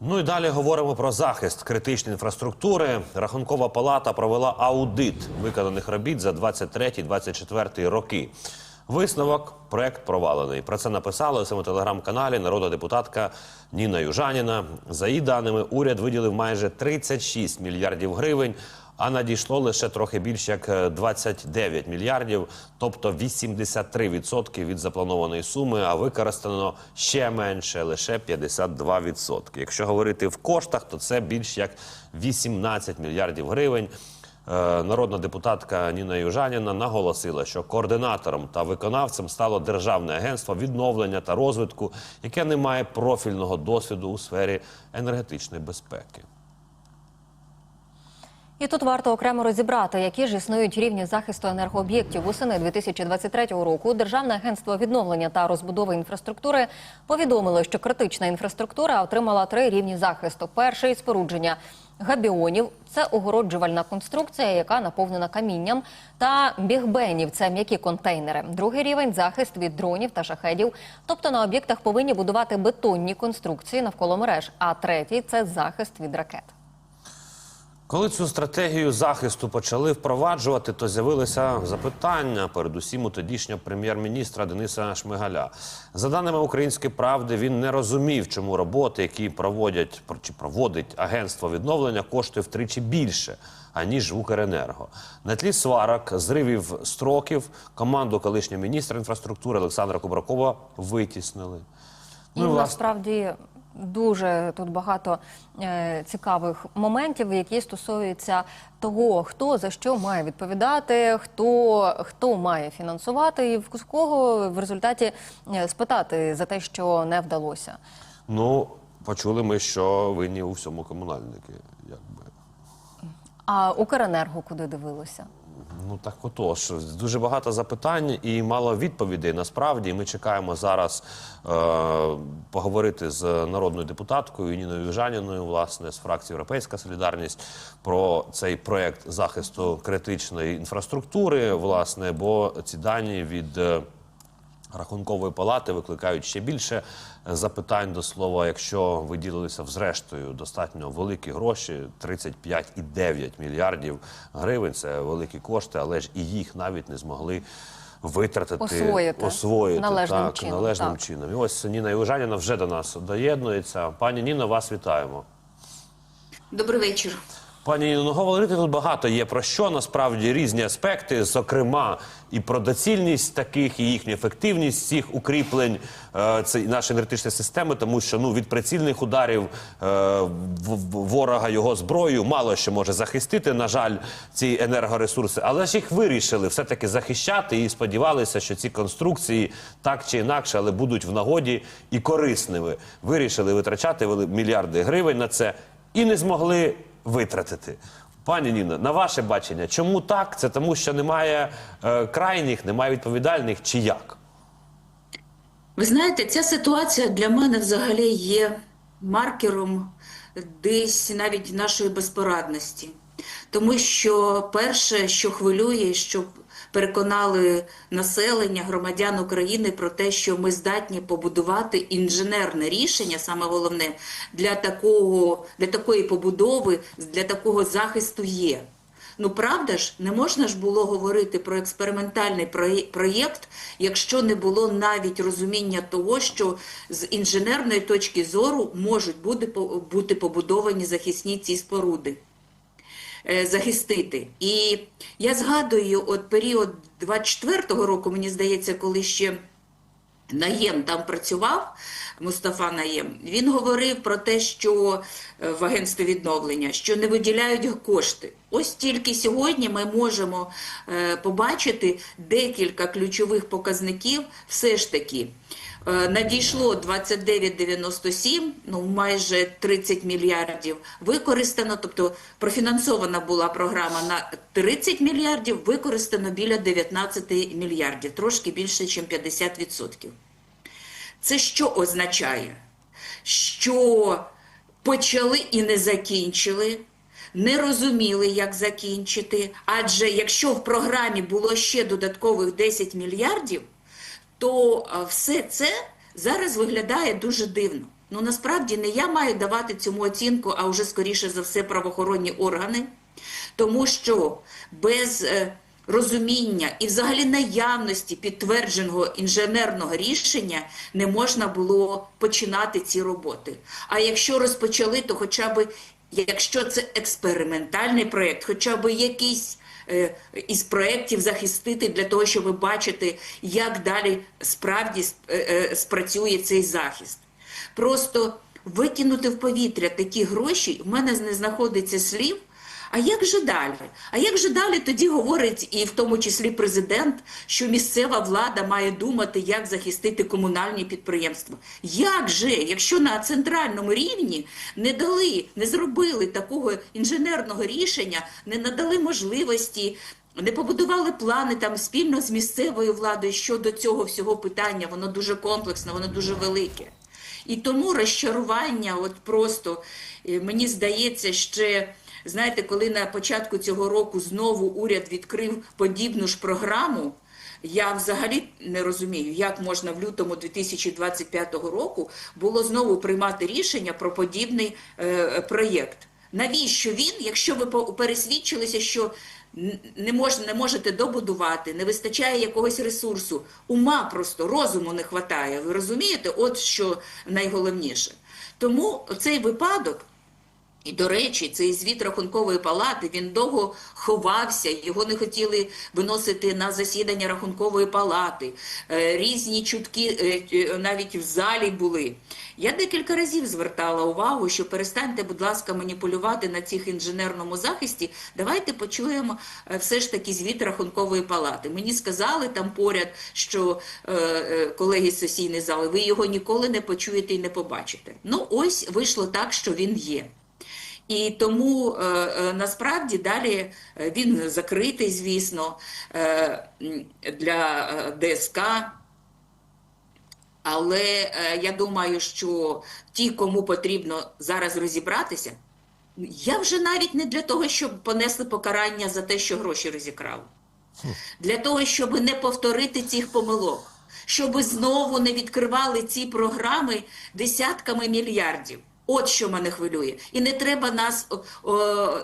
Ну і далі говоримо про захист критичної інфраструктури. Рахункова палата провела аудит виконаних робіт за 23-24 роки. Висновок проект провалений. Про це написала у своєму телеграм-каналі народна депутатка Ніна Южаніна. За її даними, уряд виділив майже 36 мільярдів гривень, а надійшло лише трохи більше як е, 29 мільярдів, тобто 83% від запланованої суми, а використано ще менше, лише 52%. Якщо говорити в коштах, то це більш як 18 мільярдів гривень. Е, Народна депутатка Ніна Южаніна наголосила, що координатором та виконавцем стало Державне агентство відновлення та розвитку, яке не має профільного досвіду у сфері енергетичної безпеки. І тут варто окремо розібрати, які ж існують рівні захисту енергооб'єктів. Восени 2023 року Державне агентство відновлення та розбудови інфраструктури повідомило, що критична інфраструктура отримала три рівні захисту. Перший спорудження габіонів це огороджувальна конструкція, яка наповнена камінням, та бігбенів це м'які контейнери. Другий рівень захист від дронів та шахедів. Тобто на об'єктах повинні будувати бетонні конструкції навколо мереж. А третій це захист від ракет. Коли цю стратегію захисту почали впроваджувати, то з'явилися запитання, передусім у тодішнього прем'єр-міністра Дениса Шмигаля. За даними української правди, він не розумів, чому роботи, які проводять чи проводить агентство відновлення, коштує втричі більше. Аніж в Укренерго на тлі сварок, зривів строків, команду колишнього міністра інфраструктури Олександра Кубракова витіснили. І Ну, власне, насправді дуже тут багато е, цікавих моментів, які стосуються того, хто за що має відповідати, хто, хто має фінансувати, і в кого в результаті е, спитати за те, що не вдалося. Ну, почули ми, що винні у всьому комунальники. Якби. А Укренерго куди дивилося? Ну так отож, дуже багато запитань і мало відповідей. Насправді ми чекаємо зараз е, поговорити з народною депутаткою Ніною Южаніною, власне, з фракції Європейська Солідарність про цей проект захисту критичної інфраструктури, власне, бо ці дані від. Рахункової палати викликають ще більше е, запитань до слова, якщо виділилися взрештою достатньо великі гроші 35,9 мільярдів гривень. Це великі кошти, але ж і їх навіть не змогли витратити Освоїти освоїти належним так, чином, належним так. чином. І ось Ніна Южаніна вже до нас доєднується. Пані Ніно, вас вітаємо. Добрий вечір. Пані Ніно, ну говорити тут багато є про що насправді різні аспекти, зокрема і про доцільність таких, і їхню ефективність цих укріплень е, це нашої енергетичної системи, тому що ну від прицільних ударів е, ворога його зброю мало що може захистити. На жаль, ці енергоресурси, але ж їх вирішили все таки захищати і сподівалися, що ці конструкції так чи інакше, але будуть в нагоді і корисними. Вирішили витрачати мільярди гривень на це і не змогли витратити. Пані Ніно, на ваше бачення, чому так? Це тому, що немає е, крайніх, немає відповідальних чи як? Ви знаєте, ця ситуація для мене взагалі є маркером десь навіть нашої безпорадності. Тому що перше, що хвилює, щоб переконали населення, громадян України про те, що ми здатні побудувати інженерне рішення, саме головне, для такого, для такої побудови, для такого захисту є. Ну правда ж, не можна ж було говорити про експериментальний проє- проєкт, якщо не було навіть розуміння того, що з інженерної точки зору можуть бути побудовані захисні ці споруди. Е, Захистити. І я згадую от період 24-го року, мені здається, коли ще Наєм там працював, Мустафа Наєм, він говорив про те, що е, в агентстві відновлення, що не виділяють кошти. Ось тільки сьогодні ми можемо е, побачити декілька ключових показників. Все ж таки надійшло 29,97, ну майже 30 мільярдів використано, тобто профінансована була програма на 30 мільярдів, використано біля 19 мільярдів, трошки більше, ніж 50%. Це що означає? Що почали і не закінчили, не розуміли, як закінчити. Адже якщо в програмі було ще додаткових 10 мільярдів, то все це зараз виглядає дуже дивно. Ну насправді не я маю давати цьому оцінку, а вже скоріше за все правоохоронні органи, тому що без е, розуміння і взагалі наявності підтвердженого інженерного рішення не можна було починати ці роботи. А якщо розпочали, то хоча б якщо це експериментальний проєкт, хоча б якийсь із проєктів захистити для того, щоб бачити, як далі справді сп- е, е, спрацює цей захист. Просто викинути в повітря такі гроші, в мене не знаходиться слів. А як же далі? А як же далі тоді говорить і в тому числі президент, що місцева влада має думати, як захистити комунальні підприємства? Як же, якщо на центральному рівні не дали, не зробили такого інженерного рішення, не надали можливості, не побудували плани там спільно з місцевою владою щодо цього всього питання, воно дуже комплексне, воно дуже велике. І тому розчарування, от просто е, мені здається, ще знаєте, коли на початку цього року знову уряд відкрив подібну ж програму. Я взагалі не розумію, як можна в лютому 2025 року було знову приймати рішення про подібний е, проєкт. Навіщо він, якщо ви пересвідчилися, що не, мож, не можете добудувати, не вистачає якогось ресурсу, ума просто розуму не вистачає. Ви розумієте? От що найголовніше. Тому цей випадок. І, до речі, цей звіт рахункової палати він довго ховався, його не хотіли виносити на засідання рахункової палати. Е, Різні чутки е, е, навіть в залі були. Я декілька разів звертала увагу, що перестаньте, будь ласка, маніпулювати на цих інженерному захисті. Давайте почуємо все ж таки звіт рахункової палати. Мені сказали там поряд, що колеги з сесійної зали, ви його ніколи не почуєте і не побачите. Ну, ось вийшло так, що він є. І тому е, е, насправді далі е, він закритий, звісно, для ДСК. Але я думаю, що ті, кому потрібно зараз розібратися, я вже навіть не для того, щоб понесли покарання за те, що гроші розікрали. Для того, щоб не повторити цих помилок, щоб знову не відкривали ці програми десятками мільярдів. От що мене хвилює. І не треба нас, о,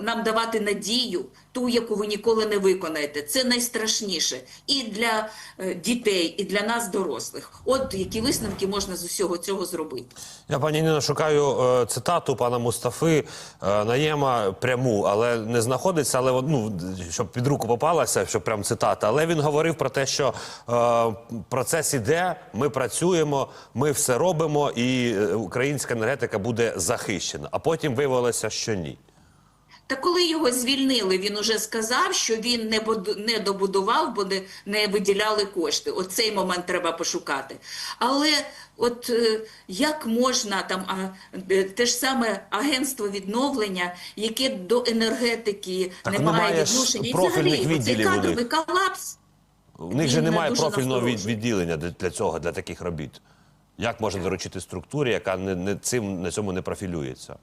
нам давати надію, ту, яку ви ніколи не виконаєте. Це найстрашніше і для е, дітей, і для нас, дорослих. От які висновки можна з усього цього зробити. Я пані Ніно шукаю е, цитату пана Мустафи е, Наєма пряму, але не знаходиться. Але ну щоб під руку попалася, щоб прям цитата. Але він говорив про те, що е, процес іде, ми працюємо, ми все робимо, і е, українська енергетика буде захищена. А потім виявилося, що ні. Та коли його звільнили, він уже сказав, що він не буду- не добудував, бо не, не виділяли кошти. От цей момент треба пошукати. Але от е, як можна там а, е, те ж саме агентство відновлення, яке до енергетики Так не має має відношення, і взагалі оцей у кадровий колапс. У них же немає профільного від, відділення для цього, для таких робіт. Як можна доручити структурі, яка не, не цим на цьому не профілюється?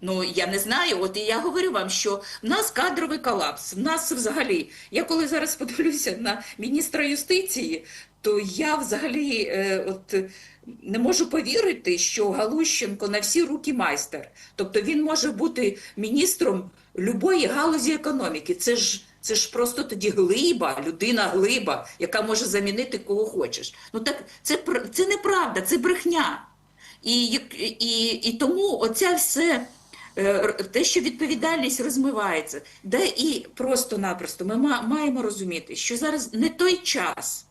Ну я не знаю. От і я говорю вам, що в нас кадровий колапс. В нас взагалі. Я коли зараз подивлюся на міністра юстиції, то я взагалі е, от не можу повірити, що Галущенко на всі руки майстер. Тобто він може бути міністром любої галузі економіки. Це ж. Це ж просто тоді глиба, людина глиба, яка може замінити кого хочеш. Ну так це це неправда, це брехня. І, і, і тому оця все, е, те, що відповідальність розмивається, де і просто-напросто ми маємо розуміти, що зараз не той час.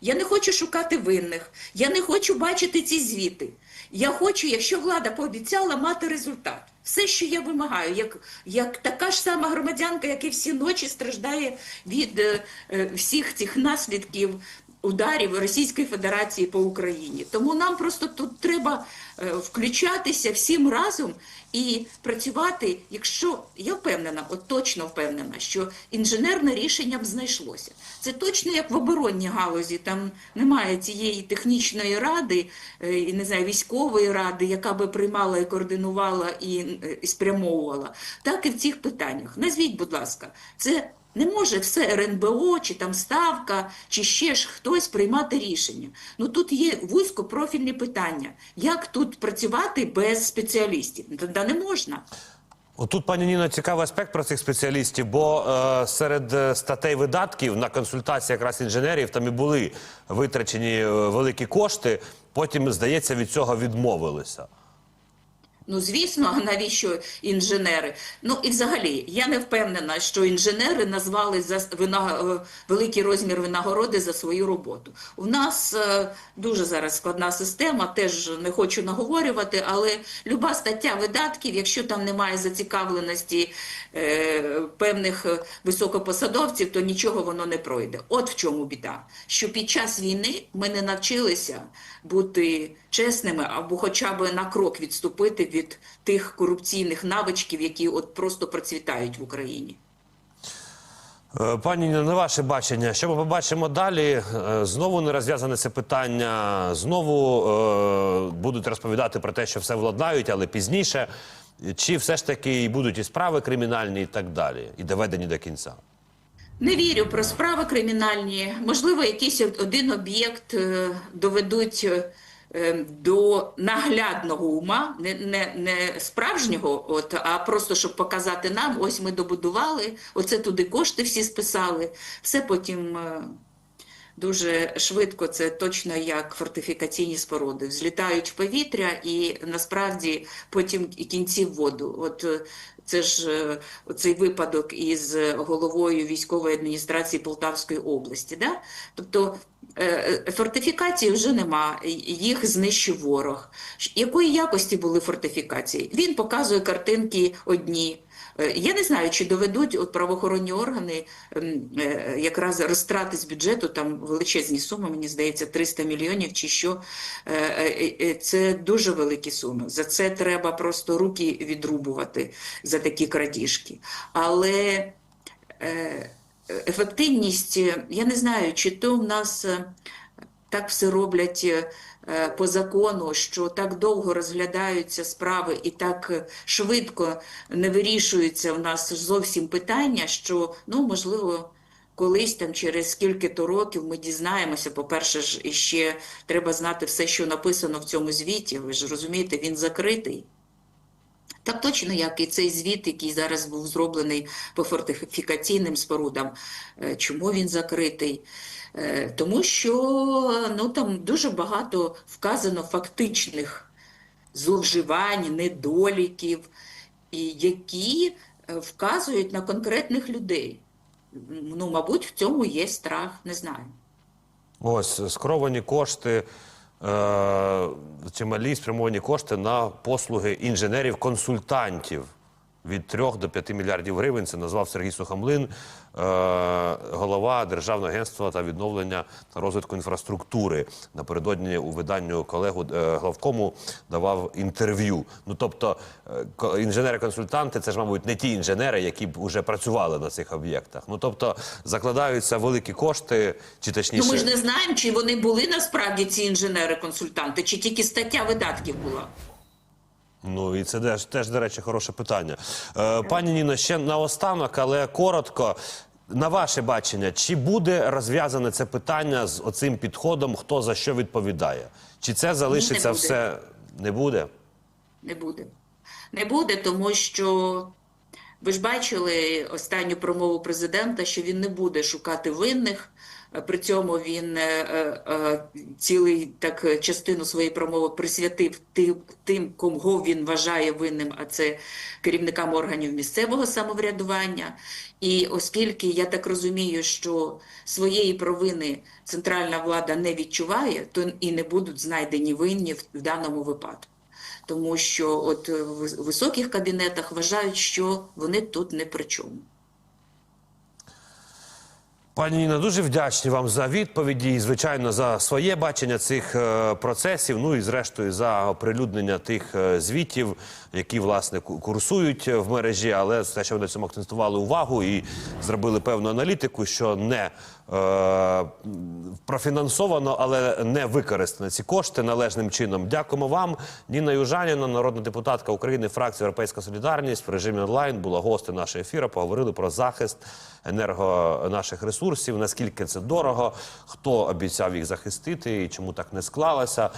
Я не хочу шукати винних, я не хочу бачити ці звіти. Я хочу, якщо влада пообіцяла, мати результат. Все, що я вимагаю, як, як така ж сама громадянка, яка всі ночі страждає від е, е, всіх цих наслідків ударів Російської Федерації по Україні. Тому нам просто тут треба е, включатися всім разом і працювати, якщо я впевнена, от точно впевнена, що інженерне рішення б знайшлося. Це точно як в оборонній галузі. Там немає цієї технічної ради, е, і не знаю, військової ради, яка би приймала і координувала і, е, і спрямовувала. Так і в цих питаннях. Назвіть, будь ласка, це Не може все РНБО, чи там ставка, чи ще ж хтось приймати рішення. Ну тут є вузькопрофільні питання. Як тут працювати без спеціалістів? Та, та не можна. Отут, пані Ніно, цікавий аспект про цих спеціалістів, бо е, серед е, статей видатків на консультації якраз інженерів там і були витрачені е, великі кошти. Потім, здається, від цього відмовилися. Ну, звісно, а навіщо інженери? Ну і взагалі, я не впевнена, що інженери назвали за е, великий розмір винагороди за свою роботу. У нас е, дуже зараз складна система, теж не хочу наговорювати, але люба стаття видатків, якщо там немає зацікавленості е, певних високопосадовців, то нічого воно не пройде. От в чому біда. Що під час війни ми не навчилися бути чесними або хоча б на крок відступити від тих корупційних навичків, які от просто процвітають в Україні. Е, Пані на ваше бачення, що ми побачимо далі? Е, Знову не розв'язане це питання, знову е, будуть розповідати про те, що все владнають, але пізніше. Чи все ж таки і будуть і справи кримінальні, і так далі, і доведені до кінця? Не вірю про справи кримінальні. Можливо, якийсь один об'єкт е, доведуть до наглядного ума, не, не, не справжнього, от, а просто щоб показати нам, ось ми добудували, оце туди кошти всі списали. Все потім е, дуже швидко, це точно як фортифікаційні споруди. Взлітають в повітря і насправді потім і кінці в воду. От е, це ж е, цей випадок із головою військової адміністрації Полтавської області. Да? Тобто е, е, фортифікації вже нема, їх знищив ворог. Якої якості були фортифікації? Він показує картинки одні. Е, Я не знаю, чи доведуть от правоохоронні органи ем, е, якраз розтрати з бюджету, там величезні суми, мені здається, 300 мільйонів чи що. Е, Це дуже великі суми. За це треба просто руки відрубувати за такі крадіжки. Але ефективність, я не знаю, чи то в нас так все роблять е, по закону, що так довго розглядаються справи і так е, швидко не вирішуються в нас зовсім питання, що, ну, можливо, колись там через скільки-то років ми дізнаємося. По-перше, ж іще треба знати все, що написано в цьому звіті. Ви ж розумієте, він закритий. Так точно, як і цей звіт, який зараз був зроблений по фортифікаційним спорудам. Е, Чому він закритий? Е, Тому що ну, там дуже багато вказано фактичних зловживань, недоліків, які е, вказують на конкретних людей. Ну, мабуть, в цьому є страх, не знаю. Ось скеровані кошти, чималі спрямовані кошти на послуги інженерів-консультантів від 3 до 5 мільярдів гривень. Це назвав Сергій Сухомлин, е, голова Державного агентства та відновлення та розвитку інфраструктури. Напередодні у виданню колегу е, главкому давав інтерв'ю. Ну тобто, е, ко- інженери-консультанти це ж, мабуть, не ті інженери, які б вже працювали на цих об'єктах. Ну тобто закладаються великі кошти, чи точніше. Ну, ми ж не знаємо, чи вони були насправді ці інженери-консультанти, чи тільки стаття видатків була. Ну і це теж, теж, до речі, хороше питання. Е, пані Ніно, ще наостанок, але коротко. На ваше бачення, чи буде розв'язане це питання з оцим підходом, хто за що відповідає? Чи це залишиться буде. все не буде? Не буде. Не буде, тому що ви ж бачили останню промову президента, що він не буде шукати винних. При цьому він е, е, е, цілий так частину своєї промови присвятив тим, кого він вважає винним, а це керівникам органів місцевого самоврядування. І оскільки я так розумію, що своєї провини центральна влада не відчуває, то і не будуть знайдені винні в даному випадку тому що от в високих кабінетах вважають, що вони тут не при чому. Пані Ніна, дуже вдячні вам за відповіді і, звичайно, за своє бачення цих е, процесів. Ну і зрештою за оприлюднення тих е, звітів, які власне ку- курсують в мережі. Але те, що ви на цьому акцентували увагу і зробили певну аналітику, що не е, профінансовано, але не використано ці кошти належним чином. Дякуємо вам. Ніна Южаніна, народна депутатка України, фракція Європейська Солідарність в режимі онлайн була гостем нашого ефіру. Поговорили про захист енерго наших ресурсів, наскільки це дорого, хто обіцяв їх захистити і чому так не склалося.